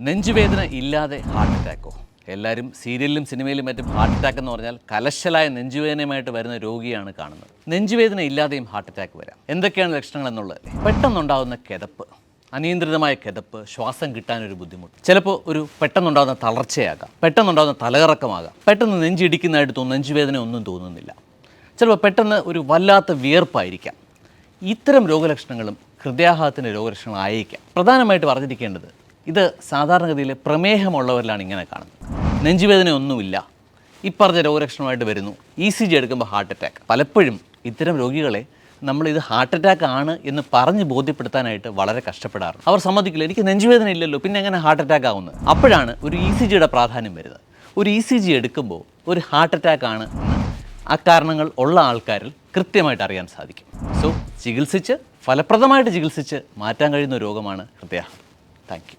നെഞ്ചുവേദന ഇല്ലാതെ ഹാർട്ട് അറ്റാക്കോ എല്ലാവരും സീരിയലിലും സിനിമയിലും മറ്റും ഹാർട്ട് അറ്റാക്ക് എന്ന് പറഞ്ഞാൽ കലശലായ നെഞ്ചുവേദനയുമായിട്ട് വരുന്ന രോഗിയാണ് കാണുന്നത്. നെഞ്ചുവേദന ഇല്ലാതെയും ഹാർട്ട് അറ്റാക്ക് വരാം. എന്തൊക്കെയാണ് ലക്ഷണങ്ങൾ എന്നുള്ളത്? പെട്ടെന്നുണ്ടാകുന്ന കിതപ്പ് അനിയന്ത്രിതമായ കിതപ്പ് ശ്വാസം കിട്ടാനൊരു ബുദ്ധിമുട്ട്. ചിലപ്പോൾ ഒരു പെട്ടെന്നുണ്ടാകുന്ന തളർച്ചയാകാം പെട്ടെന്നുണ്ടാകുന്ന തലകറക്കമാകാം. പെട്ടെന്ന് നെഞ്ചിടിക്കുന്നതായിട്ട് തോന്നും നെഞ്ചുവേദന ഒന്നും തോന്നുന്നില്ല. ചിലപ്പോൾ പെട്ടെന്ന് ഒരു വല്ലാത്ത വിയർപ്പായിരിക്കാം. ഇത്തരം രോഗലക്ഷണങ്ങളും ഹൃദയാഘാതത്തിന്റെ രോഗലക്ഷണങ്ങളായിരിക്കാം. പ്രധാനമായിട്ട് പറഞ്ഞിരിക്കേണ്ടത് ഇത് സാധാരണഗതിയിൽ പ്രമേഹമുള്ളവരിലാണ് ഇങ്ങനെ കാണുന്നത്. നെഞ്ചുവേദന ഒന്നുമില്ല ഈ പറഞ്ഞ രോഗലക്ഷണമായിട്ട് വരുന്നു. ഇ സി ജി എടുക്കുമ്പോൾ ഹാർട്ട് അറ്റാക്ക് പലപ്പോഴും ഇത്തരം രോഗികളെ നമ്മൾ ഇത് ഹാർട്ട് അറ്റാക്ക് ആണ് എന്ന് പറഞ്ഞ് ബോധ്യപ്പെടുത്താനായിട്ട് വളരെ കഷ്ടപ്പെടാറുണ്ട്. അവർ സമ്മതിക്കില്ല. എനിക്ക് നെഞ്ചുവേദന ഇല്ലല്ലോ. പിന്നെ എങ്ങനെ ഹാർട്ട് അറ്റാക്ക് ആവുന്നത് അപ്പോഴാണ് ഒരു ഇ സി ജിയുടെ പ്രാധാന്യം വരുന്നത്. ഒരു ഇ സി ജി എടുക്കുമ്പോൾ ഒരു ഹാർട്ട് അറ്റാക്ക് ആണ് എന്ന് കാരണങ്ങൾ ഉള്ള ആൾക്കാരിൽ കൃത്യമായിട്ട് അറിയാൻ സാധിക്കും. സോ ചികിത്സിച്ച് ഫലപ്രദമായിട്ട് ചികിത്സിച്ച് മാറ്റാൻ കഴിയുന്ന രോഗമാണ് ഹൃദയാഘാതം താങ്ക്